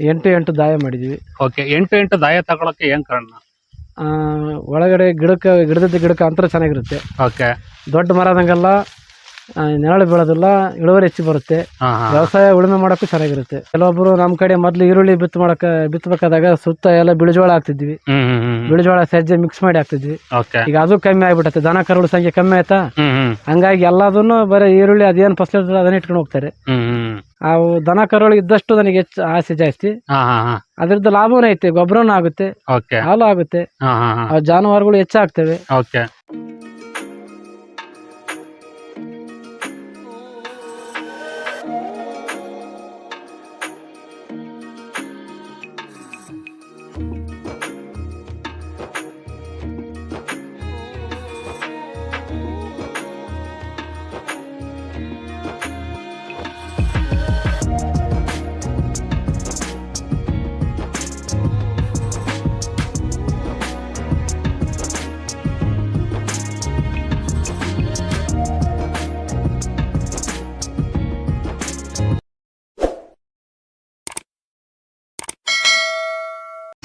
ಎಂಟು ಎಂಟು ದಾಯ ಮಾಡಿದ್ವಿ ಓಕೆ ಎಂಟು ಎಂಟು ದಾಯ ತಗೊಳಕ್ಕೆ ಏನ್ ಕಾರಣ? ಆ, ಒಳಗಡೆ ಗಿಡಕ್ಕೆ ಗಿಡದ ಗಿಡಕ್ಕೆ ಅಂತರ ಚೆನ್ನಾಗಿರುತ್ತೆ. ಓಕೆ. ದೊಡ್ಡ ಮರದಂಗೆಲ್ಲ ನೆರಳು ಬೀಳೋದಿಲ್ಲ ಇಳುವರಿ ಹೆಚ್ಚು ಬರುತ್ತೆ. ವ್ಯವಸಾಯ ಉಳುಮೆ ಮಾಡಕ್ಕೂ ಚೆನ್ನಾಗಿರುತ್ತೆ. ಕೆಲವೊಬ್ರು ನಮ್ಮ ಕಡೆ ಮೊದ್ಲು ಈರುಳ್ಳಿ ಬಿತ್ತು ಮಾಡಕ ಬಿತ್ತಬೇಕಾದಾಗ ಸುತ್ತ ಎಲ್ಲ ಬಿಳಿಜೋಳ ಹಾಕ್ತಿದ್ವಿ. ಬಿಳಿಜೋಳ ಸಜ್ಜೆ ಮಿಕ್ಸ್ ಮಾಡಿ ಹಾಕ್ತಿದ್ವಿ. ಈಗ ಅದು ಕಮ್ಮಿ ಆಗ್ಬಿಟ್ಟತೆ ದನ ಕರುಗಳ ಸಂಖ್ಯೆ ಕಮ್ಮಿ ಆಯ್ತಾ? ಹಂಗಾಗಿ ಎಲ್ಲದನ್ನು ಬರೀ ಈರುಳ್ಳಿ ಅದೇನು ಫಸಲು ಇರ್ತದೆ ಅದನ್ನ ಇಟ್ಕೊಂಡು ಹೋಗ್ತಾರೆ. ಅವು ದನ ಕರುಗಳಿಗೆ ಇದ್ದಷ್ಟು ನನಗೆ ಹೆಚ್ಚು ಆಸೆ ಜಾಸ್ತಿ. ಅದ್ರದ್ದು ಲಾಭನೂ ಐತೆ ಗೊಬ್ಬರನೂ ಆಗುತ್ತೆ. ಹಾಲು ಆಗುತ್ತೆ. ಜಾನುವಾರುಗಳು ಹೆಚ್ಚಾಗ್ತವೆ.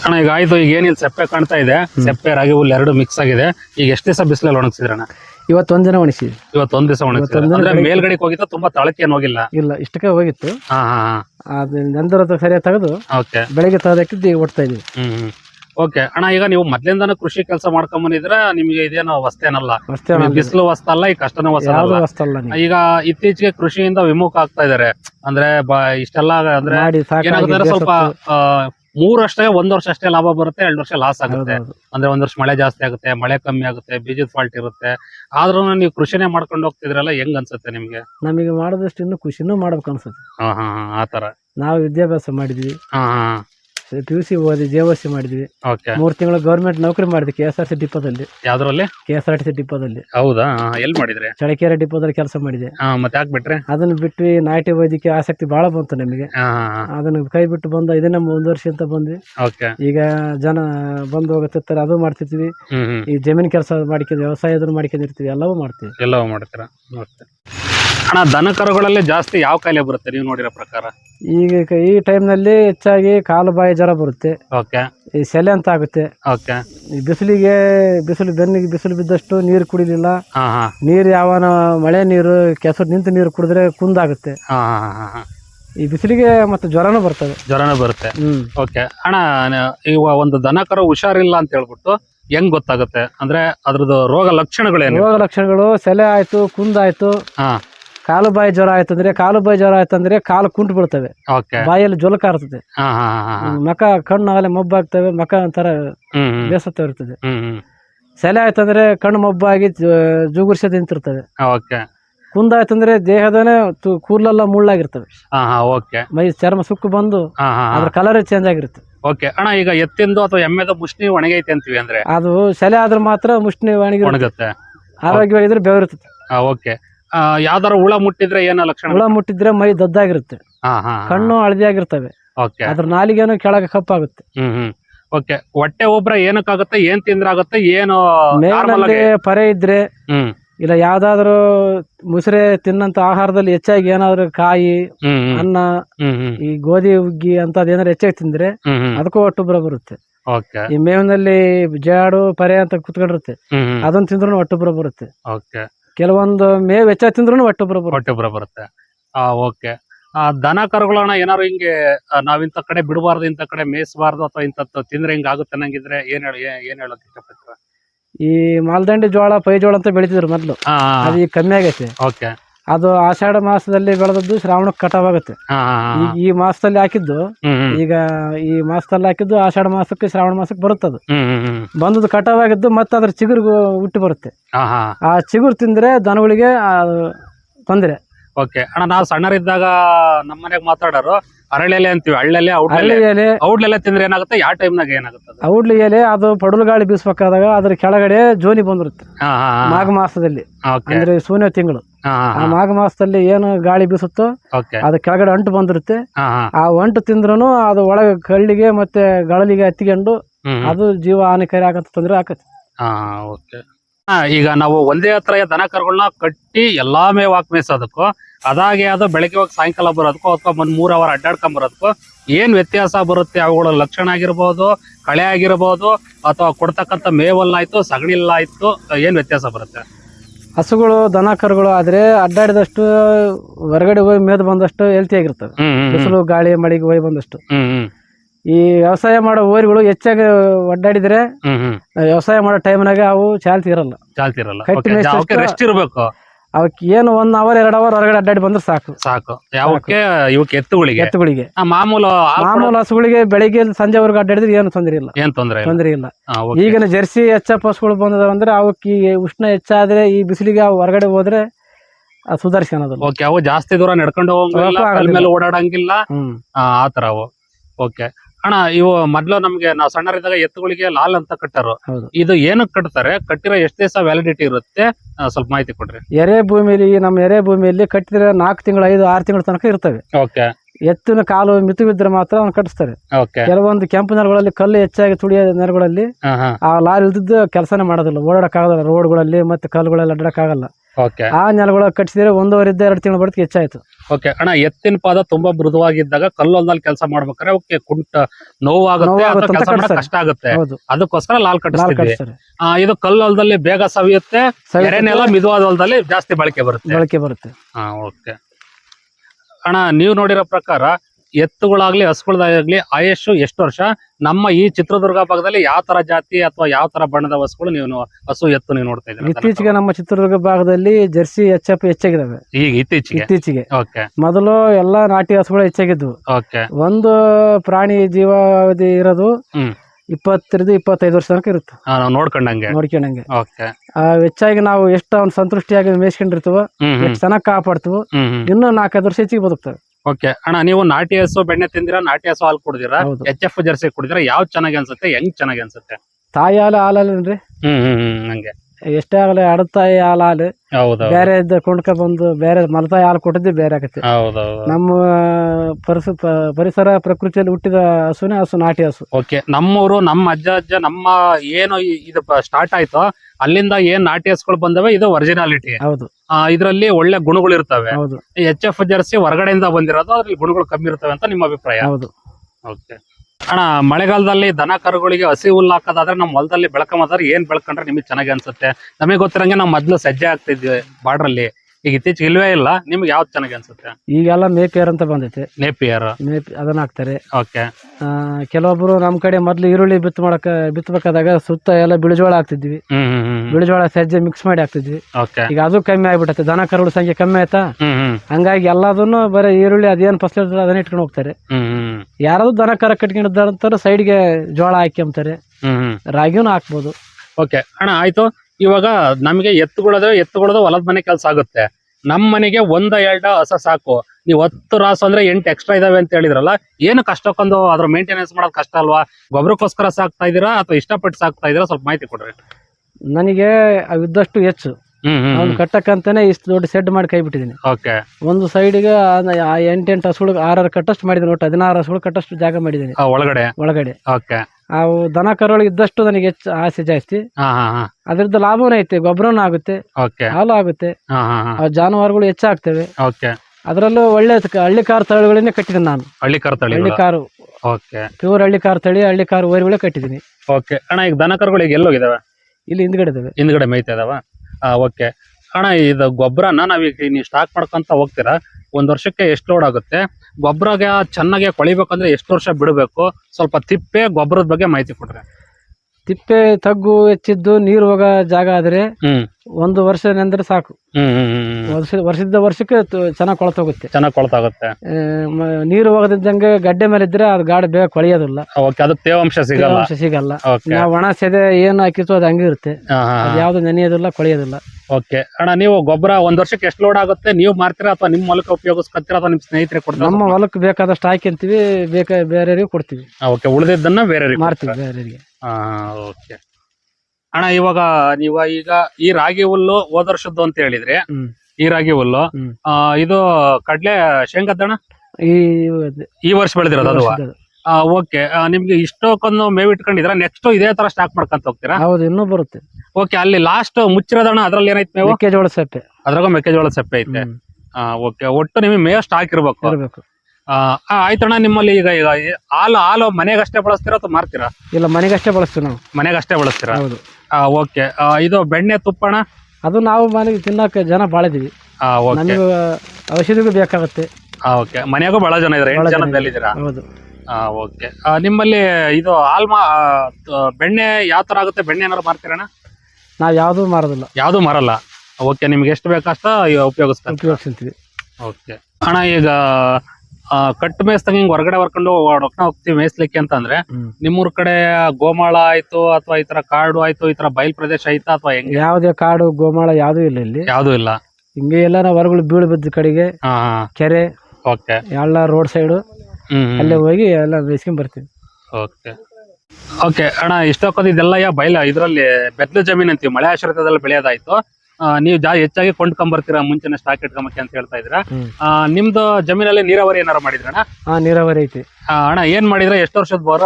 ಅಣ್ಣ ಈಗ ಆಯ್ತು ಈಗ ಏನಿಲ್ಲ ಸೆಪ್ಪೆ ಕಾಣ್ತಾ ಇದೆ. ಸೆಪ್ಪೆ ರಾಗಿ ಹುಲ್ಲು ಎರಡು ಮಿಕ್ಸ್ ಆಗಿದೆ. ಈಗ ಎಷ್ಟು ದಿವಸ ಬಿಸಿಲಲ್ಲಿ ಒಣಗಿಸಿದ್ರಣ ಇವತ್ತೊಂದ್ ದಿನ ಒಣಗಿಸಿದ್ವಿ. ಇವತ್ತು ಒಂದ್ ದಿವಸ ಒಣಗಿಸಿದ್ರೆ. ಅಂದ್ರೆ ಮೇಲ್ಗಡೆಗೆ ಹೋಗಿತ್ತ ತುಂಬಾ ತಳಕ್ಕೆ ಏನು ಹೋಗಿಲ್ಲ? ಇಲ್ಲ ಇಷ್ಟಕ್ಕೆ ಹೋಗಿತ್ತು. ಹಾ ಹಾ ಹಾ. ಅದು ನಂತರ ಸರಿಯಾಗಿ ತೆಗೆದು ಓಕೆ. ಬೆಳಿಗ್ಗೆ ತೆಗೆದಾಕಿದ್ದು ಈಗ ಓಡ್ತಾ ಇದೀವಿ. Hmm hmm. ಓಕೆ. ಅಣ್ಣ ಈಗ ನೀವು ಮೊದ್ಲಿಂದಾನು ಕೃಷಿ ಕೆಲಸ ಮಾಡ್ಕೊಂಡ್ ಬಂದಿದ್ರೆ ನಿಮ್ಗೆ ಇದೇನೋ ವಸ್ತೇನಲ್ಲ? ಅಷ್ಟೇ ಬಿಸಿಲು ವಸ್ತಲ್ಲ ಈ ಕಷ್ಟನೂ ಯಾವ್ದು ನೀವು. ಈಗ ಇತ್ತೀಚೆಗೆ ಕೃಷಿಯಿಂದ ವಿಮುಖ ಆಗ್ತಾ ಇದಾರೆ. ಅಂದ್ರೆ ಬ- ಇಷ್ಟೆಲ್ಲ ಅಂದ್ರೆ ಮಾಡಿ ಸಾಕಾಗಿ ಏನಾಗುತ್ತೆ ಸ್ವಲ್ಪ ಆ, ಮೂರ್ ಅಷ್ಟೇ ಒಂದ್ ವರ್ಷ ಅಷ್ಟೇ ಲಾಭ ಬರುತ್ತೆ ಎರಡು ವರ್ಷ ಲಾಸ್ ಆಗುತ್ತೆ. ಅಂದ್ರೆ ಒಂದ್ ವರ್ಷ ಮಳೆ ಜಾಸ್ತಿ ಆಗುತ್ತೆ ಮಳೆ ಕಮ್ಮಿ ಆಗುತ್ತೆ ಬೀಜದ ಫಾಲ್ಟ್ ಇರುತ್ತೆ. ಆದ್ರೂ ನೀವು ಕೃಷಿನೇ ಮಾಡ್ಕೊಂಡು ಹೋಗ್ತಿದ್ರಲ್ಲ ಹೆಂಗ್ ಅನ್ಸುತ್ತೆ ನಿಮ್ಗೆ? ನಮಗೆ ಮಾಡೋದಷ್ಟು ಇನ್ನು ಖುಷಿನೂ ಮಾಡ್ಬೇಕು ಅನ್ಸುತ್ತೆ. ಹಾ, ಆತರ ನಾವು ವಿದ್ಯಾಭ್ಯಾಸ ಮಾಡಿದ್ವಿ. ಪಿ ಯು ಸಿ ಓದಿ ಜೆ ಸಿ ಮಾಡಿದ್ವಿ. ಓಕೆ. ಮೂರು ತಿಂಗಳು ಗೌರ್ಮೆಂಟ್ ನೌಕರಿ ಮಾಡಿದ್ವಿ ಕೆ ಎಸ್ ಆರ್ ಸಿ ಡಿಪೋದಲ್ಲಿ. ಯಾವ್ದ್ರಲ್ಲಿ? K S R T C ಡಿಪೋದಲ್ಲಿ. ಹೌದಾ? ಎಲ್ಲಿ ಎಲ್ ಮಾಡಿದ್ರಿ? ಚಳಕೆರೆ ಡಿಪೋದಲ್ಲಿ ಕೆಲಸ ಮಾಡಿದೆ. ಹಾ ಮತ್ತೆ ಹಾಕ್ಬಿಟ್ರೆ ಅದನ್ನ ಬಿಟ್ಟು ನಾಟಿ ವೈದ್ಯಕೀಯ ಆಸಕ್ತಿ ಬಹಳ ಬಂತು ನಮಗೆ. ಅದನ್ನ ಕೈ ಬಿಟ್ಟು ಬಂದ ಇದನ್ನ ವರ್ಷ ಅಂತ ಬಂದ್ವಿ. ಓಕೆ. ಈಗ ಜನ ಬಂದು ಹೋಗುತ್ತಿರ್ತಾರೆ ಅದು ಮಾಡ್ತಿರ್ತೀವಿ ಈ ಜಮೀನ್ ಕೆಲಸ ಮಾಡ್ಕೊಂಡು ವ್ಯವಸಾಯ ಮಾಡ್ಕೊಂಡಿರ್ತೀವಿ ಎಲ್ಲವೂ ಮಾಡ್ತೀವಿ. ಎಲ್ಲವೂ ಮಾಡ್ತೀರಾ? ಓಕೆ. ಅಣ್ಣ ದನ ಕರುಗಳಲ್ಲಿ ಜಾಸ್ತಿ ಯಾವ ಕಾಯಿಲೆ ಬರುತ್ತೆ ನೀವು ನೋಡಿರೋ ಪ್ರಕಾರ? ಈಗ ಕ- ಈ ಟೈಮ್ನಲ್ಲಿ ಹೆಚ್ಚಾಗಿ ಕಾಲು ಬಾಯಿ ಜ್ವರ ಬರುತ್ತೆ. ಓಕೆ. ಈ ಸೆಲೆ ಅಂತ ಆಗುತ್ತೆ. ಓಕೆ. ಈ ಬಿಸಿಲಿಗೆ ಬಿಸಿಲು ಬೆನ್ನಿಗೆ ಬಿಸಿಲು ಬಿದ್ದಷ್ಟು ನೀರು ಕುಡಿಲಿಲ್ಲ. ಹಾ ಹಾ. ನೀರು ಯಾವನ ಮಳೆ ನೀರು ಕೆಸರು ನಿಂತು ನೀರು ಕುಡಿದ್ರೆ ಕುಂದಾಗುತ್ತೆ. ಹಾ ಹಾ ಹಾ ಹಾ. ಈ ಬಿಸಿಲಿಗೆ ಮತ್ತೆ ಜ್ವರನೂ ಬರ್ತದೆ. ಜ್ವರನೇ ಬರುತ್ತೆ. ಹ್ಮ್. ಓಕೆ. ಅಣ್ಣ ನ- ಈಗ ಒಂದು ದನ ಕರು ಹುಷಾರಿಲ್ಲ ಅಂತ ಹೇಳ್ಬಿಟ್ಟು ಹೆಂಗ್ ಗೊತ್ತಾಗುತ್ತೆ? ಅಂದ್ರೆ ಅದ್ರದ್ದು ರೋಗ ಲಕ್ಷಣಗಳೇನು? ರೋಗ ಲಕ್ಷಣಗಳು ಸೆಲೆ ಆಯ್ತು ಕುಂದಾಯ್ತು. ಹಾ. ಕಾಲು ಬಾಯಿ ಜ್ವರ ಆಯ್ತು ಅಂದ್ರೆ ಕಾಲು ಬಾಯಿ ಜ್ವರ ಆಯ್ತಂದ್ರೆ ಕಾಲು ಕುಂಟು ಬಿಡ್ತವೆ. ಓಕೆ ಬಾಯಲ್ಲಿ ಜೊಲಕ ಇರ್ತದೆ ಹಾ ಹಾ ಹಾ ಹಾ ಮಕ ಕಣ್ಣು ಆಗಲೇ ಮೊಬ್ಬಾಗ್ತವೆ ಮಕ ಒಂಥರ ಹ್ಮ್ ಹ್ಮ್. ಬೇಸತ್ತ ಇರ್ತದೆ. ಹ್ಮ್ ಹ್ಮ್. ಸೆಲೆ ಆಯ್ತಂದ್ರೆ ಕಣ್ಣು ಮೊಬ್ಬಾಗಿ ಜುಗುರ್ಸೆ ನಿಂತಿರ್ತವೆ. ಓಕೆ ಕುಂದಾಯ್ತಂದ್ರೆ ದೇಹದನೇ ತು- ಕೂದಲೆಲ್ಲ ಮುಳ್ಳಾಗಿರ್ತವೆ. ಹಾ ಹಾ ಓಕೆ ಮೈ ಚರ್ಮ ಸುಕ್ಕು ಬಂದು ಹಾ ಹಾ ಅದ್ರ ಕಲರ್ ಚೇಂಜ್ ಆಗಿರುತ್ತೆ. ಓಕೆ ಅಣ್ಣ ಈಗ ಎತ್ತಿಂದು ಅಥವಾ ಎಮ್ಮೆದ ಮುಷ್ಣಿ ಒಣಗೈತೆ ಅಂತೀವಿ ಅಂದ್ರೆ? ಅದು ಸೆಲೆ ಆದ್ರೆ ಮಾತ್ರ ಮುಷ್ಣಿ ಒಣಗಿ ಒಣಗುತ್ತೆ. ಆರೋಗ್ಯವಾಗಿದ್ರೆ ಬೆವರುತ್ತೆ ಓಕೆ ಯಾವ್ದಾರ ಹುಳ ಮುಟ್ಟಿದ್ರೆ ಏನ ಲಕ್ಷಣ? ಹುಳ ಮುಟ್ಟಿದ್ರೆ ಮೈ ದದ್ದಾಗಿರುತ್ತೆ. ಹಾ ಹಾ ಕಣ್ಣು ಹಳದಿಯಾಗಿರ್ತವೆ. ಓಕೆ. ಅದ್ರ ನಾಲಿಗೆನೂ ಕೆಳಗೆ ಕಪ್ಪಾಗುತ್ತೆ. Hmm hmm. ಓಕೆ. ಹೊಟ್ಟೆ ಒಬ್ರ ಏನಕ್ಕಾಗುತ್ತೆ ಏನ್ ತಿಂದ್ರೆ ಆಗುತ್ತೆ ಏನು ಮೇಲಲ್ಲಿ ಆಗಿ ಪರೆ ಇದ್ರೆ ಹ್ಮ್. ಇಲ್ಲ ಯಾವ್ದಾದ್ರು ಮುಸುರೆ ತಿನ್ನಂತ ಆಹಾರದಲ್ಲಿ ಹೆಚ್ಚಾಗಿ ಏನಾದ್ರು ಕಾಯಿ ಹ್ಮ್ ಹ್ಮ್. ಅನ್ನ ಹ್ಮ್ ಹ್ಮ್. ಈ ಗೋಧಿ ಹುಗ್ಗಿ ಅಂತ ಏನಾದ್ರು ಹೆಚ್ಚಾಗಿ ತಿಂದ್ರೆ ಹ್ಮ್ ಹ್ಮ್. ಅದಕ್ಕೂ ಹೊಟ್ಟುಬ್ರ ಬರುತ್ತೆ. ಓಕೆ. ಈ ಮೇವಿನಲ್ಲಿ ಜಾಡು ಪರೆ ಅಂತ ಕುತ್ಕೊಂಡಿರುತ್ತೆ. ಹ್ಮ್ ಹ್ಮ್. ಅದನ್ನ ತಿಂದ್ರು ಹೊಟ್ಟುಬ್ರ ಬರುತ್ತೆ. ಓಕೆ. ಕೆಲವೊಂದು ಮೇವ್ ಹೆಚ್ಚ ತಿಂದ್ರು ಒಟ್ಟುಬ್ರ ಬರುತ್ತೆ. ಹೊಟ್ಟೆ ಉಬ್ರ ಬರುತ್ತೆ. ಆ ಓಕೆ. ಆ ದನ ಕರುಗಳನ್ನ ಏನಾರು ಹಿಂಗೆ ಆ, ನಾವ್ ಇಂಥ ಕಡೆ ಬಿಡಬಾರ್ದು ಇಂಥ ಕಡೆ ಮೇಯಿಸಬಾರ್ದು ಅಥವಾ ಇಂಥದ್ದು ತಿಂದ್ರೆ ಹಿಂಗ ಆಗುತ್ತೆ ಅನ್ನಂಗಿದ್ರೆ ಏನ್ ಹೇಳ ಏನ್ ಹೇಳಕ್ ಇಷ್ಟಪಡ್ತೀರ ಈ ಮಾಲ್ದಂಡಿ ಜೋಳ ಪೈ ಜೋಳ ಅಂತ ಬೆಳಿತಿದ್ರು ಮೊದ್ಲು. ಹಾ. ಅದು ಈಗ ಕಮ್ಮಿ ಆಗೈತೆ. ಓಕೆ. ಅದು ಆಷಾಢ ಮಾಸದಲ್ಲಿ ಬೆಳೆದದ್ದು ಶ್ರಾವಣಕ್ಕೆ ಕಟಾವಾಗುತ್ತೆ. ಈಗ ಈ ಮಾಸದಲ್ಲಿ ಹಾಕಿದ್ದು ಈಗ ಈ ಮಾಸದಲ್ಲಿ ಹಾಕಿದ್ದು ಆಷಾಢ ಮಾಸಕ್ಕೆ ಶ್ರಾವಣ ಮಾಸಕ್ಕೆ ಬರುತ್ತದು. ಬಂದದ್ದು ಕಟಾವಾಗಿದ್ದು ಮತ್ತೆ ಅದ್ರ ಚಿಗುರು ಹುಟ್ಟಿ ಬರುತ್ತೆ. ಆ ಚಿಗುರು ತಿಂದ್ರೆ ದನಗಳಿಗೆ ತೊಂದರೆ. ಓಕೆ ಅಣ್ಣ ನಾವು ಸಣ್ಣರಿದ್ದಾಗ ನಮ್ಮ ಮನೆಗೆ ಮಾತಾಡೋರು ಅರಳೆಲೆ ಅಂತೀವಿ. ಹಳ್ಳೆಲೆ ಔಡ್ಲೆಲೆ. ಹಳ್ಳಿ ಎಲೆ ಔಡ್ಲೆಲೆ ತಿಂದ್ರೆ ಏನಾಗುತ್ತೆ? ಯಾವ ಟೈಮ್ನಾಗ ಏನಾಗುತ್ತೆ ಅದು ಔಡ್ಲಿ ಎಲೆ ಅದು ಪಡಲು ಗಾಳಿ ಬೀಸ್ಬೇಕಾದಾಗ ಅದ್ರ ಕೆಳಗಡೆ ಜೋನಿ ಬಂದಿರುತ್ತೆ. ಹಾ ಹಾ ಮಾಘ ಮಾಸದಲ್ಲಿ. ಓಕೆ ಅಂದ್ರೆ ಶೂನ್ಯ ತಿಂಗಳು. ಹಾ ಆ ಹಾ. ಮಾಘ ಮಾಸದಲ್ಲಿ ಏನು ಗಾಳಿ ಬೀಸುತ್ತೋ ಓಕೆ ಅದು ಕೆಳಗಡೆ ಅಂಟು ಬಂದಿರುತ್ತೆ. ಹಾ ಹಾ. ಆ ಅಂಟು ತಿಂದ್ರೂ ಅದು ಒಳಗೆ ಕಳ್ಳಿಗೆ ಮತ್ತೆ ಗಳಲಿಗೆ ಹತ್ತಿಕೊಂಡು ಹ್ಮ್. ಅದು ಜೀವ ಹಾನಿಕಾರಿ ಆಗತ್ತೆ ತೊಂದರೆ ಆಕತಿ ಹಾ ಓಕೆ ಆ, ಈಗ ನಾವು ಒಂದೇ ಹತ್ರ ದನ ಕರುಗಳನ್ನ ಕಟ್ಟಿ ಎಲ್ಲಾ ಮೇವ್ ಮೇಯ್ಸೋದಕ್ಕೂ ಅದಾಗೆ ಅದು ಬೆಳಗ್ಗೆ ಹೋಗಿ ಸಾಯಂಕಾಲ ಬರೋದಕ್ಕೂ ಅಥವಾ ಒಂದ್ ಮೂರ್ ಅವರ್ ಅಡ್ಡಾಡ್ಕೊಂಡ್ ಬರೋದಕ್ಕೂ ಏನ್ ವ್ಯತ್ಯಾಸ ಬರುತ್ತೆ? ಅವುಗಳ ಲಕ್ಷಣ ಆಗಿರ್ಬೋದು ಕಳೆ ಆಗಿರ್ಬೋದು ಅಥವಾ ಕೊಡ್ತಕ್ಕಂಥ ಮೇವಲ್ಲಾಯ್ತು ಸಗಣಿಲ್ಲಾಯ್ತು ಏನ್ ವ್ಯತ್ಯಾಸ ಬರುತ್ತೆ? ಹಸುಗಳು ದನ ಕರುಗಳು ಆದ್ರೆ ಅಡ್ಡಾಡಿದಷ್ಟು ಹೊರಗಡೆ ಹೋಗಿ ಮೇದ್ ಬಂದಷ್ಟು ಹೆಲ್ತಿ ಆಗಿರ್ತವೆ. ಬಿಸಿಲು ಗಾಳಿ ಮಳೆಗೆ ಹೋಗಿ ಬಂದಷ್ಟು. ಈ ವ್ಯವಸಾಯ ಮಾಡೋ ಓರಿಗಳು ಹೆಚ್ಚಾಗಿ ಒಡ್ಡಾಡಿದ್ರೆ ವ್ಯವಸಾಯ ಮಾಡೋ ಟೈಮ್ನಾಗ ಅವು ಚಾಲ್ತಿ ಇರಲ್ಲ. ಚಾಲ್ತಿ ಇರಲ್ಲ. ರೆಸ್ಟ್ ಇರಬೇಕು. ಅವಕ್ಕೆ ಏನು ಒನ್ ಅವರ್ ಎರಡ್ ಅವರ್ ಹೊರಗಡೆ ಅಡ್ಡಾಡಿ ಬಂದ್ರೆ ಸಾಕು. ಸಾಕು. ಯಾವಕ್ಕೆ? ಇವಕ್ಕೆ ಎತ್ತುಗಳಿಗೆ. ಎತ್ತುಗಳಿಗೆ. ಮಾಮೂಲು ಮಾಮೂಲು ಹಸುಗಳಿಗೆ ಬೆಳಿಗ್ಗೆ ಸಂಜೆವರೆಗೂ ಅಡ್ಡಾಡಿದ್ರೆ ಏನು ತೊಂದರೆ ಇಲ್ಲ. ಏನು ತೊಂದ್ರೆ ಇಲ್ಲ. ತೊಂದರೆ ಇಲ್ಲ. ಈಗಿನ ಜರ್ಸಿ ಎಚ್ ಎಫ್ ಹಸುಗಳು ಬಂದದ ಅಂದ್ರೆ ಅವಕ್ಕೆ ಉಷ್ಣ ಹೆಚ್ಚಾದ್ರೆ ಈ ಬಿಸಿಲಿಗೆ ಅವು ಹೊರಗಡೆ ಹೋದ್ರೆ ಅದು ಓಕೆ ಅವು ಜಾಸ್ತಿ ದೂರ ನಡ್ಕೊಂಡು ಹೋಗಂಗಿಲ್ಲ. ಓಡಾಡಂಗಿಲ್ಲ. ಆ ತರ ಅವು. ಓಕೆ ಅಣ್ಣ ಇವು ಮೊದ್ಲು ನಮ್ಗೆ ನಾವು ಸಣ್ಣರಿದ್ದಾಗ ಎತ್ತುಗಳಿಗೆ ಲಾಲ್ ಅಂತ ಕಟ್ಟರು. ಹೌದು. ಇದು ಏನಕ್ಕೆ ಕಟ್ತಾರೆ? ಕಟ್ಟಿರೋ ಎಷ್ಟು ದಿವಸ ವ್ಯಾಲಿಡಿಟಿ ಇರುತ್ತೆ? ಆ, ಸ್ವಲ್ಪ ಮಾಹಿತಿ ಕೊಡ್ರಿ. ಎರೆ ಭೂಮಿಲಿ ಈ ನಮ್ಮ ಎರೆ ಭೂಮಿಯಲ್ಲಿ ಕಟ್ಟಿದ್ರೆ ನಾಲ್ಕು ತಿಂಗಳು ಐದು ಆರು ತಿಂಗಳ ತನಕ ಇರ್ತವೆ. ಓಕೆ. ಎತ್ತಿನ ಕಾಲು ಮಿತು ಬಿದ್ದರೆ ಮಾತ್ರ ಅವ್ನು ಕಟ್ಟಿಸ್ತಾರೆ. ಓಕೆ. ಕೆಲವೊಂದು ಕೆಂಪು ನೆಲಗಳಲ್ಲಿ ಕಲ್ಲು ಹೆಚ್ಚಾಗಿ ತುಡಿಯ ನೆಲಗಳಲ್ಲಿ ಆ ಲಾರಿ ಇಲ್ದಿದ್ದು ಕೆಲಸನೇ ಮಾಡೋದಿಲ್ಲ. ಓಡಾಡಕ್ಕಾಗಲ್ಲ. ರೋಡ್ಗಳಲ್ಲಿ ಮತ್ತೆ ಕಲ್ಲುಗಳಲ್ಲಿ ಅಡ್ಡಕ್ಕಾಗಲ್ಲ ಆ ನೆಲಗಳ ಕಟ್ಟಿಸಿದ್ರೆ ಒಂದೂವರೆಯಿಂದ ಎರಡು ತಿಂಗಳು ಬರ್ತಕ್ಕೆ ಹೆಚ್ಚಾಯ್ತು. ಓಕೆ ಅಣ್ಣ ಎತ್ತಿನ ಪಾದ ತುಂಬಾ ಮೃದುವಾಗಿದ್ದಾಗ ಕಲ್ಲೊಂದಲ್ಲಿ ಕೆಲಸ ಮಾಡ್ಬೇಕಾದ್ರೆ ಅವಕ್ಕೆ ಕುಂಟ ನೋವಾಗುತ್ತೆ ಕಷ್ಟ ಆಗುತ್ತೆ. ಅದಕ್ಕೋಸ್ಕರ ಲಾಲ್ ಕಟ್ಟಿಸ್ತಾರೆ ಆ, ಇದು ಕಲ್ಲೊಲದಲ್ಲಿ ಬೇಗ ಸವಿಯುತ್ತೆ ಸವಿಯುತ್ತೆ, ಎರೆನೆಲ್ಲ ಮಿದುವಾದ ಹೊಲದಲ್ಲಿ ಜಾಸ್ತಿ ಬಳಕೆ ಬರುತ್ತೆ. ಬಳಕೆ ಬರುತ್ತೆ. ಹಾ ಓಕೆ ಅಣ್ಣ ನೀವು ನೋಡಿರೋ ಪ್ರಕಾರ ಎತ್ತುಗಳಾಗ್ಲಿ ಹಸುಗಳಾಗ್ಲಿ ಆಯಸ್ಸು ಎಷ್ಟು ವರ್ಷ? ನಮ್ಮ ಈ ಚಿತ್ರದುರ್ಗ ಭಾಗದಲ್ಲಿ ಯಾವ ತರ ಜಾತಿ ಅಥವಾ ಯಾವ ತರ ಬಣ್ಣದ ಹಸುಗಳು ನೀವು ಹಸು ಎತ್ತು ನೀವು ನೋಡ್ತಾ ಇದ್ದೀರಾ? ಇತ್ತೀಚೆಗೆ ನಮ್ಮ ಚಿತ್ರದುರ್ಗ ಭಾಗದಲ್ಲಿ ಜರ್ಸಿ ಎಚ್ ಎಫ್ ಹೆಚ್ಚಾಗಿದ್ದಾವೆ. ಈಗ ಇತ್ತೀಚೆಗೆ? ಇತ್ತೀಚೆಗೆ. ಮೊದಲು ಎಲ್ಲಾ ನಾಟಿ ಹಸುಗಳು ಹೆಚ್ಚಾಗಿದ್ವು. ಒಂದು ಪ್ರಾಣಿ ಜೀವಾವಧಿ ಇರೋದು ಇಪ್ಪತ್ತರಿಂದ ಇಪ್ಪತ್ತೈದು ವರ್ಷ ತನಕ ಇರುತ್ತೆ. ನಾವು ನೋಡ್ಕೊಂಡಂಗೆ. ನೋಡ್ಕೊಂಡಂಗೆ. ಹೆಚ್ಚಾಗಿ ನಾವು ಎಷ್ಟು ಅವ್ನ ಸಂತೃಷ್ಟಿಯಾಗಿ ಮೇಯಿಸ್ಕೊಂಡಿರ್ತೀವೋ ಎಷ್ಟು ಚೆನ್ನಾಗಿ ಕಾಪಾಡ್ತೀವೋ ಇನ್ನೂ ನಾಲ್ಕೈದು ವರ್ಷ ಹೆಚ್ಚಿಗೆ ಬದುಕ್ತವೆ. ಓಕೆ ಅಣ್ಣ ನೀವು ನಾಟಿ ಹಸು ಬೆಣ್ಣೆ ತಿಂದಿರಾ? ನಾಟಿ ಹಸು ಹಾಲು ಕುಡಿದಿರಾ? ಹೌದು. ಎಚ್ ಎಫ್ ಜರ್ಸಿ ಕುಡಿದಿರಾ? ಯಾವ್ದು ಚೆನ್ನಾಗಿ ಅನ್ಸುತ್ತೆ? ಹೆಂಗ್ ಚೆನ್ನಾಗಿ ಅನ್ಸುತ್ತೆ? ತಾಯಿ ಹಾಲು ಹಾಲಲ್ರಿ ಹ್ಮ್ ಹ್ಮ್ ಹ್ಮ್ ಹಂಗೆ. ಎಷ್ಟೇ ಆಗಲಿ ಅಡತಾಯಿ ಹಾಲು ಹಾಲು ಬೇರೆ ಇದ್ದ ಕೊಂಡ್ಕ ಬಂದು ಬೇರೆ ಮಲತಾಯಿ ಹಾಲು ಕೊಟ್ಟಿದ್ದೆ ಬೇರೆ ಆಗತ್ತೆ. ಹೌದೌದು. ನಮ್ಮ ಪರಿಸ ಪ- ಪರಿಸರ ಪ್ರಕೃತಿಯಲ್ಲಿ ಹುಟ್ಟಿದ ಹಸುನೇ ಹಸು ನಾಟಿ ಹಸು. ಓಕೆ ನಮ್ಮೂರು ನಮ್ಮ ಅಜ್ಜ ಅಜ್ಜ ನಮ್ಮ ಏನು ಈ- ಇದು ಸ್ಟಾರ್ಟ್ ಆಯ್ತೋ ಅಲ್ಲಿಂದ ಏನ್ ನಾಟಿ ಹಸುಗಳು ಬಂದವೆ ಇದು ಒರಿಜಿನಾಲಿಟಿ ಹೌದು. ಇದರಲ್ಲಿ ಒಳ್ಳೆ ಗುಣಗಳು ಇರ್ತವೆ. ಹೌದು. ಎಚ್ ಎಫ್ ಜರ್ಸಿ ಹೊರಗಡೆಯಿಂದ ಬಂದಿರೋದು ಅದ್ರಲ್ಲಿ ಗುಣಗಳು ಕಮ್ಮಿ ಇರ್ತವೆ ಅಂತ ನಿಮ್ಮ ಅಭಿಪ್ರಾಯ. ಹೌದು. ಓಕೆ. ಅಣ್ಣ ಮಳೆಗಾಲದಲ್ಲಿ ದನ ಕರುಗಳಿಗೆ ಹಸಿ ಹುಲ್ಲು ಹಾಕೋದಾದ್ರೆ ನಮ್ಮ ಹೊಲದಲ್ಲಿ ಬೆಳ್ಕೊಂಬಾದ್ರೆ ಏನ್ ಬೆಳ್ಕೊಂಡ್ರೆ ನಿಮಗೆ ಚೆನ್ನಾಗಿ ಅನ್ಸುತ್ತೆ? ನಮಗೆ ಗೊತ್ತಿರಂಗೆ ನಾವು ಮೊದ್ಲು ಸಜ್ಜೆ ಆಗ್ತಿದ್ವಿ ಬಾರ್ಡ್ರಲ್ಲಿ ಈಗ ಇತ್ತೀಚೆಗೆ ಇಲ್ವೇ ಇಲ್ಲ ನಿಮ್ಗೆ ಯಾವ್ದು ಚೆನ್ನಾಗಿ ಅನ್ಸುತ್ತೆ? ಈಗೆಲ್ಲ ಮೇಪಿಯರ್ ಅಂತ ಬಂದೈತೆ. ನೇಪಿಯರ್? ನೇಪಿ ಅದನ್ನ ಹಾಕ್ತಾರೆ. ಓಕೆ. ಕೆಲವೊಬ್ರು ನಮ್ಮ ಕಡೆ ಮೊದ್ಲು ಈರುಳ್ಳಿ ಬಿತ್ತು ಮಾಡಕ ಬಿತ್ತಬೇಕಾದಾಗ ಸುತ್ತ ಎಲ್ಲ ಬಿಳಿಜೋಳ ಹಾಕ್ತಿದ್ವಿ. ಬಿಳಿಜೋಳ ಸಜ್ಜೆ ಮಿಕ್ಸ್ ಮಾಡಿ ಹಾಕ್ತಿದ್ವಿ. ಓಕೆ. ಈಗ ಅದು ಕಮ್ಮಿ ಆಗ್ಬಿಟ್ಟೈತೆ ದನ ಕರುಗಳ ಸಂಖ್ಯೆ ಕಮ್ಮಿ ಆಯ್ತಾ? ಹಂಗಾಗಿ ಎಲ್ಲದನ್ನು ಬರೀ ಈರುಳ್ಳಿ ಅದೇನ್ ಫಸಲ್ ಇರ್ತದೆ ಅದನ್ನ ಇಟ್ಕೊಂಡು ಹೋಗ್ತಾರೆ. ಯಾರಾದ್ರು ದನ ಕರ ಕಟ್ಕೊಂಡಿದ್ದಾರಂತಾರೆ ಸೈಡ್ಗೆ ಜೋಳ ಹಾಕ್ಯಂತಾರೆ ಹ್ಮ್ ರಾಗಿನೂ ಹಾಕ್ಬೋದು. ಓಕೆ ಅಣ್ಣ ಆಯ್ತು. ಇವಾಗ ನಮಗೆ ಎತ್ತುಗಳದ ಎತ್ತುಗಳದ ಹೊಲದ ಮನೆ ಕೆಲಸ ಆಗುತ್ತೆ. ನಮ್ಮ ಮನೆಗೆ ಒಂದ ಎರಡ ಹಸ ಸಾಕು. ನೀವು ಹತ್ತು ರಾಸು ಅಂದ್ರೆ ಎಂಟು ಎಕ್ಸ್ಟ್ರಾ ಇದಾವೆ ಅಂತ ಹೇಳಿದ್ರಲ್ಲ ಏನು ಕಷ್ಟಕ್ಕೊಂದು ಅದ್ರ ಮೇಂಟೆನೆನ್ಸ್ ಮಾಡೋದು ಕಷ್ಟ ಅಲ್ವಾ? ಗೊಬ್ಬರಕ್ಕೋಸ್ಕರ ಸಾಕ್ತಾ ಇದೀರಾ ಅಥವಾ ಇಷ್ಟಪಟ್ಟು ಸಾಕ್ತಾ ಇದೀರಾ? ಸ್ವಲ್ಪ ಮಾಹಿತಿ ಕೊಡ್ರಿ. ನನಗೆ ಅವಿದ್ದಷ್ಟು ಹೆಚ್ಚು. ಅವ್ನು ಕಟ್ಟಕ್ಕಂತಾನೆ ಇಷ್ಟು ದೊಡ್ಡ ಸೆಡ್ ಮಾಡಿ ಕೈ ಬಿಟ್ಟಿದ್ದೀನಿ ಓಕೆ. ಒಂದು ಸೈಡ್ಗೆ ಎಂಟೆಂಟು ಹಸುಗಳು ಆರಾರು ಕಟ್ಟಷ್ಟು ಮಾಡಿದ್ದೀನಿ ಒಟ್ಟು ಹದಿನಾರು ಹಸುಗಳು ಕಟ್ಟಷ್ಟು ಜಾಗ ಮಾಡಿದ್ದೀನಿ ಒಳಗಡೆ? ಒಳಗಡೆ. ಓಕೆ. ಅವು ದನ ಕರುಗಳಿಗೆ ಇದ್ದಷ್ಟು ನನಗೆ ಹೆಚ್ಚು ಆಸೆ ಜಾಸ್ತಿ. ಅದ್ರದ್ದು ಲಾಭನೂ ಐತೆ ಗೊಬ್ಬರನೂ ಆಗುತ್ತೆ ಹಾಲು ಆಗುತ್ತೆ. ಜಾನುವಾರುಗಳು ಹೆಚ್ಚಾಗ್ತವೆ. ಓಕೆ. ಅದರಲ್ಲೂ ಒಳ್ಳೆ ಹಳ್ಳಿ ಕಾರ್ ತಳಿಗಳನ್ನೇ ಕಟ್ಟಿದ್ದೀನಿ ನಾನು. ಹಳ್ಳಿ ಕಾರ್ ತಳಿ Hallikar okay. Pure Hallikar ತಳಿ ಹಳ್ಳಿ ಕಾರ್ ಓರಿಗಳೇ ಕಟ್ಟಿದ್ದೀನಿ ಓಕೆ. ಅಣ್ಣ ಈಗ ದನ ಕರುಗಳಿಗೆ ಎಲ್ಲೋಗಿದಾವೆ ಇಲ್ಲಿ ಹಿಂದ್ಗಡೆ ಇದಾವೆ. ಹಿಂದ್ಗಡೆ ಮೇಯ್ತಾ ಇದಾವ? ಓಕೆ ಅಣ್ಣ, ಇದು ಗೊಬ್ಬರನ ನಾವೀಗ ನೀವು ಸ್ಟಾಕ್ ಮಾಡ್ಕೊತ ಹೋಗ್ತೀರಾ? ಒಂದು ವರ್ಷಕ್ಕೆ ಎಷ್ಟು ಲೋಡ್ ಆಗುತ್ತೆ? ಗೊಬ್ಬರಗೆ ಚೆನ್ನಾಗಿ ಕೊಳಿಬೇಕಂದ್ರೆ ಎಷ್ಟು ವರ್ಷ ಬಿಡಬೇಕು? ಸ್ವಲ್ಪ ತಿಪ್ಪೆ ಗೊಬ್ಬರದ ಬಗ್ಗೆ ಮಾಹಿತಿ ಕೊಡ್ರಿ. ತಿಪ್ಪೆ ತಗ್ಗು ಹೆಚ್ಚಿದ್ದು ನೀರು ಹೋಗೋ ಜಾಗ ಆದ್ರೆ ಒಂದು ವರ್ಷ ನೆಂದ್ರೆ ಸಾಕು. ವರ್ಷ ವರ್ಷದ ವರ್ಷಕ್ಕೆ ಚೆನ್ನಾಗಿ ಕೊಳತೋಗುತ್ತೆ ಚೆನ್ನಾಗಿ ಕೊಳತ ಹೋಗುತ್ತೆ ಮ- ನೀರು ಹೋಗದಿದ್ದಂಗೆ ಗಡ್ಡೆ ಮೇಲೆ ಇದ್ರೆ ಅದು ಗಾಡಿ ಬೇಗ ಕೊಳೆಯೋದಿಲ್ಲ. ತೇವಾಂಶ ಸಿಗಲ್ಲ. ಸಿಗಲ್ಲ. ನಾವು ಒಣ ಸೆದೆ ಏನು ಹಾಕಿತ್ತು ಅದು ಹಂಗಿರುತ್ತೆ ಯಾವ್ದು ನೆನೆಯೋದಿಲ್ಲ ಕೊಳೆಯೋದಿಲ್ಲ. ಓಕೆ ಅಣ್ಣ ನೀವು ಗೊಬ್ಬರ ಒಂದ್ ವರ್ಷಕ್ಕೆ ಎಷ್ಟು ಲೋಡ್ ಆಗುತ್ತೆ? ನೀವು ಮಾರ್ತೀರಾ ಅಥವಾ ನಿಮ್ಮ ಹೊಲಕ್ಕೆ ಉಪಯೋಗಿಸ್ಕೊತೀರಾ ಅಥವಾ ನಿಮ್ ಸ್ನೇಹಿತರೆ ಕೊಡ್ತೀರಾ? ನಮ್ಮ ಹೊಲಕ್ಕೆ ಬೇಕಾದಷ್ಟು ಹಾಕಿಂತೀವಿ ಬೇಕಾ ಬೇರೆಯವರಿಗೆ ಕೊಡ್ತೀವಿ. ಓಕೆ ಉಳಿದಿದ್ದನ್ನ ಬೇರೆಯವರಿಗೆ ಮಾರ್ತೀವಿ ಬೇರೆಯವರಿಗೆ. ಓಕೆ. ಅಣ್ಣ ಇವಾಗ ನೀವು ಈಗ ಈ ರಾಗಿ ಹುಲ್ಲು ಹೋದ ವರ್ಷದ್ದು ಅಂತ ಹೇಳಿದ್ರಿ ಹ್ಮ್. ಈ ರಾಗಿ ಹುಲ್ಲು ಹ್ಮ್. ಆ, ಇದು ಕಡ್ಲೆ ಶೇಂಗದ್ದಣ ಈ ಈ ವರ್ಷ ಬೆಳೆದಿರೋದು ಅದು. ಓಕೆ. ನಿಮ್ಗೆ ಇಷ್ಟಕ್ಕೊಂದು ಮೇವು ಇಟ್ಕೊಂಡಿದ್ರ ನೆಕ್ಸ್ಟ್ ಇದೇ ತರ ಸ್ಟಾಕ್ ಮಾಡ್ಕೊಂತ ಹೋಗ್ತೀರಾ? ಹೌದು ಇನ್ನೂ ಬರುತ್ತೆ. ಓಕೆ ಅಲ್ಲಿ ಲಾಸ್ಟ್ ಮುಚ್ಚಿರೋದಣ್ಣ ಅದ್ರಲ್ಲಿ ಏನಾಯ್ತು ಮೇವು? ಮೆಕ್ಕೆಜೋಳ ಸಪ್ಪೆ. ಅದ್ರಾಗ ಮೆಕ್ಕೆಜೋಳ ಸಪ್ಪೆ ಐತೆ. ಹ್ಮ್. ಓಕೆ. ಒಟ್ಟು ನಿಮಗೆ ಮೇವು ಸ್ಟಾಕ್ ಇರ್ಬೇಕು. ಇರ್ಬೇಕು. ಆಯ್ತಣ್ಣ ನಿಮ್ಮಲ್ಲಿ ಈಗ ಈಗ ಈ ಹಾಲು ಹಾಲು ಮನೆಗಷ್ಟೇ ಬಳಸ್ತೀರಾ ಅಥವಾ ಮಾರ್ತೀರಾ? ಇಲ್ಲ ಮನೆಗಷ್ಟೇ ಬಳಸ್ತೀವಿ ನಾವು. ಮನೆಗಷ್ಟೇ ಬಳಸ್ತೀರಾ? ಹೌದು. ಓಕೆ. ಇದು ಬೆಣ್ಣೆ ತುಪ್ಪಣ ಅದು ನಾವು ಮನೆಗೆ ತಿನ್ನಕ್ಕೆ ಜನ ಭಾಳ ಇದೀವಿ ಓಕೆ. ನಮಗೂ ಔಷಧಿಗೂ ಬೇಕಾಗುತ್ತೆ. ಓಕೆ. ಮನೆಯಾಗೂ ಬಹಳ ಜನ ಇದಾರೆ ಎಂಟು ಜನ ಹೌದು. ಓಕೆ. ನಿಮ್ಮಲ್ಲಿ ಇದು ಹಾಲ್ ಮಾ ಆ, ತ- ಬೆಣ್ಣೆ ಯಾವ ತರ ಆಗುತ್ತೆ? ಬೆಣ್ಣೆ ಏನಾದ್ರು ಮಾರ್ತೀರಣ್ಣ? ನಾವು ಯಾವುದೂ ಮಾರೋದಿಲ್ಲ. ಯಾವ್ದು ಮಾರಲ್ಲ. ಓಕೆ ನಿಮ್ಗೆ ಎಷ್ಟು ಬೇಕಷ್ಟ ಉಪಯೋಗಿಸ್ತಾರೆ. ಉಪಯೋಗಿಸ್ತೀವಿ. ಓಕೆ. ಅಣ್ಣ ಈಗ ಆ, ಕಟ್ಟು ಮೇಯ್ಸ್ದಂಗೆ ಹಿಂಗ್ ಹೊರಗಡೆ ಹೊರ್ಕೊಂಡು ಹೊಡ್ಕೊಂಡ್ ಹೋಗ್ತೀವಿ ಮೇಯ್ಸ್ಲಿಕ್ಕೆ ಅಂತಂದ್ರೆ. ನಿಮ್ಮೂರ್ ಕಡೆ ಗೋಮಾಳ ಆಯ್ತು ಅಥವಾ ಈ ತರ ಕಾಡು ಆಯ್ತು ಈ ತರ ಬಯಲ್ ಪ್ರದೇಶ ಆಯ್ತಾ ಅಥವಾ ಹೆಂಗೆ? ಯಾವುದೇ ಕಾಡು ಗೋಮಾಳ ಯಾವ್ದು ಇಲ್ಲ ಇಲ್ಲಿ. ಯಾವ್ದು ಇಲ್ಲ. ಹಿಂಗೆ ಎಲ್ಲ ನಾವು ಹೊರಗಳು ಬೀಳು ಬಿದ್ದ ಕಡೆಗೆ ಕೆರೆ ಓಕೆ. ಎಲ್ಲ ರೋಡ್ ಸೈಡ್ ಅಲ್ಲೇ ಹೋಗಿ ಎಲ್ಲ ಬೇಯಿಸ್ಕೊಂಡ್ ಬರ್ತೀವಿ. ಓಕೆ. ಓಕೆ ಅಣ್ಣ ಇಷ್ಟೊಕ್ಕೊಂದು ಇದೆಲ್ಲ ಯಾ ಬಯಲ ಇದರಲ್ಲಿ ಬೆತ್ತಲು ಜಮೀನ್ ಅಂತೀವಿ ಮಳೆ ಆಶ್ರಿತದಲ್ಲಿ ಬೆಳೆಯೋದಾಯ್ತು. ನೀವು ಜಾ ಹೆಚ್ಚಾಗಿ ಕೊಂಡ್ಕೊಂಬರ್ತೀರಾ ಮುಂಚೆನೆ ಸ್ಟಾಕ್ ಇಟ್ಕೊಂಬಕ್ಕೆ ಅಂತ ಹೇಳ್ತಾ ಇದ್ದೀರಾ. ಹ್ಮ್. ಆ, ನಿಮ್ದು ಜಮೀನಲ್ಲಿ ನೀರಾವರಿ ಏನಾರು ಮಾಡಿದ್ರಣ್ಣ ಹಾ ನೀರಾವರಿ ಐತಿ. ಆ, ಅಣ್ಣ ಏನ್ ಮಾಡಿದ್ರ? ಎಷ್ಟು ವರ್ಷದ ಬೋರ್?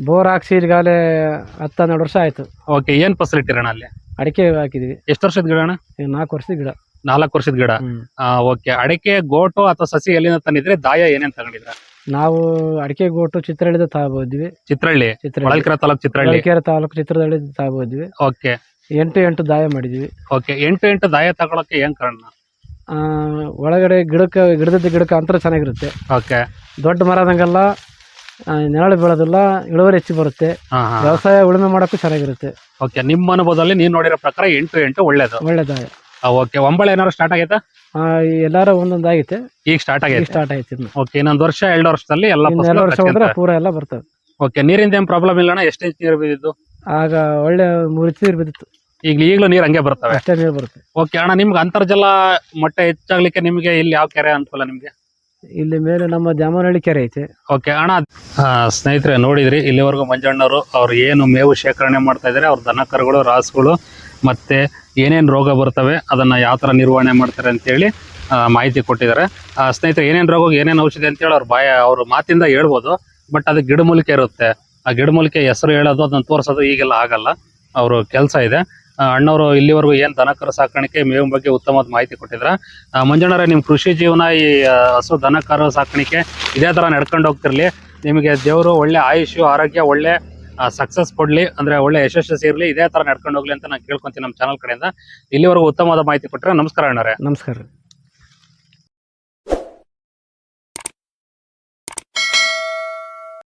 ಬೋರ್ ಹಾಕ್ಸಿ ಈಗಾಗಲೇ ಹತ್ತು ಹನ್ನೆರಡು ವರ್ಷ ಆಯ್ತು. ಓಕೆ ಏನ್ ಫಸಲ್ ಇಟ್ಟಿರಣ್ಣ ಅಲ್ಲಿ? ಅಡಿಕೆ ಹಾಕಿದೀವಿ. ಎಷ್ಟು ವರ್ಷದ ಗಿಡ ಅಣ್ಣ? ಈಗ ನಾಲ್ಕು ವರ್ಷದ ಗಿಡ. ನಾಲ್ಕು ವರ್ಷದ ಗಿಡ? ಹ್ಮ್. ಓಕೆ ಅಡಿಕೆ ಗೋಟು ಅಥವಾ ಸಸಿ ಎಲ್ಲಿಂದ ತಂದಿದ್ರೆ ದಾಯ ಏನೇನ್ ತಗೊಂಡಿದ್ರ? ನಾವು ಅಡಿಕೆ ಗೋಟು ಚಿತ್ರಹಳ್ಳಿದ ತಗೋದ್ವಿ ಚಿತ್ರಹಳ್ಳಿ ಚಿತ್ರಹಳ್ಳಿ ಹೊಳಲ್ಕೆರೆ ತಾಲೂಕ್ ಚಿತ್ರಹಳ್ಳಿ ತಾಲೂಕು ಚಿತ್ರಹಳ್ಳಿ ತಗೋದ್ವಿ ಓಕೆ ಎಂಟು ಎಂಟು ದಾಯ ಮಾಡಿದ್ವಿ. ಓಕೆ ಎಂಟು ಎಂಟು ದಾಯ ತಗೊಳಕ್ಕೆ ಏನ್ ಕಾರಣ? ಆ, ಒಳಗಡೆ ಗಿಡಕ್ಕೆ ಗಿಡದ ಗಿಡಕ್ಕೆ ಅಂತರ ಚೆನ್ನಾಗಿರುತ್ತೆ. ಓಕೆ. ದೊಡ್ಡ ಮರದಂಗೆಲ್ಲ ಆ, ನೆರಳು ಬೀಳೋದಿಲ್ಲ ಇಳುವರಿ ಹೆಚ್ಚು ಬರುತ್ತೆ. ಹಾ ಹಾ. ವ್ಯವಸಾಯ ಉಳುಮೆ ಮಾಡೋಕ್ಕೂ ಚೆನ್ನಾಗಿರುತ್ತೆ. ಓಕೆ ನಿಮ್ಮ ಅನುಭವದಲ್ಲಿ ನೀವು ನೋಡಿರೋ ಪ್ರಕಾರ ಎಂಟು ಎಂಟು ಒಳ್ಳೇದು. ಒಳ್ಳೆ ದಾಯ. ಓಕೆ ಒಂಬಳೆ ಏನಾದ್ರು ಸ್ಟಾರ್ಟ್ ಆಗೈತೆ? ಆ, ಈ ಎಲ್ಲಾರ ಒಂದೊಂದು ಆಗೈತೆ. ಈಗ ಸ್ಟಾರ್ಟ್ ಈಗ ಆಗೈತೆ ಸ್ಟಾರ್ಟ್ ಆಯ್ತು ಇನ್ನು. ಓಕೆ ಇನ್ನೊಂದು ವರ್ಷ ಎರಡು ವರ್ಷದಲ್ಲಿ ಎಲ್ಲ ಎರಡು ವರ್ಷ ಹೋದ್ರೆ ಪೂರ ಎಲ್ಲ ಬರ್ತವೆ ಓಕೆ ನೀರಿಂದ ಏನ್ ಪ್ರಾಬ್ಲಮ್ ಇಲ್ಲಣ್ಣ? ಎಷ್ಟು ಇಂಚ್ ನೀರು ಬಿದ್ದಿದ್ದು? ಆಗ ಒಳ್ಳೆ ಮೂರು ಇಂಚು ನೀರು ಬಿದ್ದಿತ್ತು. ಈಗ ಈಗಲೂ ನೀರು ಹಂಗೆ ಬರ್ತವೆ. ಅಷ್ಟೇ ನೀರು ಬರುತ್ತೆ. ಓಕೆ ಅಣ್ಣ ನಿಮ್ಗೆ ಅಂತರ್ಜಲ ಮಟ್ಟ ಹೆಚ್ಚಾಗ್ಲಿಕ್ಕೆ ನಿಮಗೆ ಇಲ್ಲಿ ಯಾವ ಕೆರೆ ಅನುಕೂಲ ನಿಮಗೆ? ಇಲ್ಲಿ ಮೇಲೆ ನಮ್ಮ ಜಾಮನಹಳ್ಳಿ ಕೆರೆ ಐತೆ. ಓಕೆ ಅಣ್ಣ ಸ್ನೇಹಿತರೆ ನೋಡಿದ್ರಿ ಇಲ್ಲಿವರೆಗೂ ಮಂಜಣ್ಣವರು ಅವ್ರು ಏನು ಮೇವು ಶೇಖರಣೆ ಮಾಡ್ತಾ ಇದ್ದಾರೆ ಅವ್ರ ದನ ಕರುಗಳು ರಾಸುಗಳು ಮತ್ತೆ ಏನೇನು ರೋಗ ಬರ್ತವೆ ಅದನ್ನ ಯಾವ ಥರ ನಿರ್ವಹಣೆ ಮಾಡ್ತಾರೆ ಅಂತೇಳಿ ಆ, ಮಾಹಿತಿ ಕೊಟ್ಟಿದ್ದಾರೆ. ಆ, ಸ್ನೇಹಿತರೆ ಏನೇನು ರೋಗಕ್ಕೆ ಏನೇನು ಔಷಧಿ ಅಂತೇಳಿ ಅವ್ರ ಬಾಯ ಅವ್ರ ಮಾತಿಂದ ಹೇಳ್ಬೋದು ಬಟ್ ಅದು ಗಿಡಮೂಲಿಕೆ ಇರುತ್ತೆ. ಆ ಗಿಡಮೂಲಿಕೆ ಹೆಸರು ಹೇಳೋದು ಅದನ್ನ ತೋರಿಸೋದು ಈಗೆಲ್ಲ ಆಗಲ್ಲ. ಅವರು ಕೆಲಸ ಇದೆ. ಅಣ್ಣವರು ಇಲ್ಲಿವರೆಗೂ ಏನು ದನಕರು ಸಾಕಾಣಿಕೆ ಮೇವು ಬಗ್ಗೆ ಉತ್ತಮವಾದ ಮಾಹಿತಿ ಕೊಟ್ಟಿದ್ರ. ಮಂಜಣ್ಣರ ನಿಮ್ಮ ಕೃಷಿ ಜೀವನ ಈ ಹಸು ದನಕರು ಸಾಕಾಣಿಕೆ ಇದೇ ತರ ನಡ್ಕೊಂಡು ಹೋಗ್ತಿರ್ಲಿ. ನಿಮಗೆ ದೇವರು ಒಳ್ಳೆ ಆಯುಷು ಆರೋಗ್ಯ, ಒಳ್ಳೆ ಸಕ್ಸಸ್ ಕೊಡ್ಲಿ, ಅಂದ್ರೆ ಒಳ್ಳೆ ಯಶಸ್ಸು ಇರಲಿ ಇದೇ ತರ ನಡ್ಕೊಂಡು ಹೋಗ್ಲಿ ಅಂತ ನಾನು ಕೇಳ್ಕೊಂತೀನಿ ನಮ್ಮ ಚಾನಲ್ ಕಡೆಯಿಂದ. ಇಲ್ಲಿವರೆಗೂ ಉತ್ತಮವಾದ ಮಾಹಿತಿ ಕೊಟ್ಟರೆ ನಮಸ್ಕಾರ ಅಣ್ಣರೇ. ನಮಸ್ಕಾರ.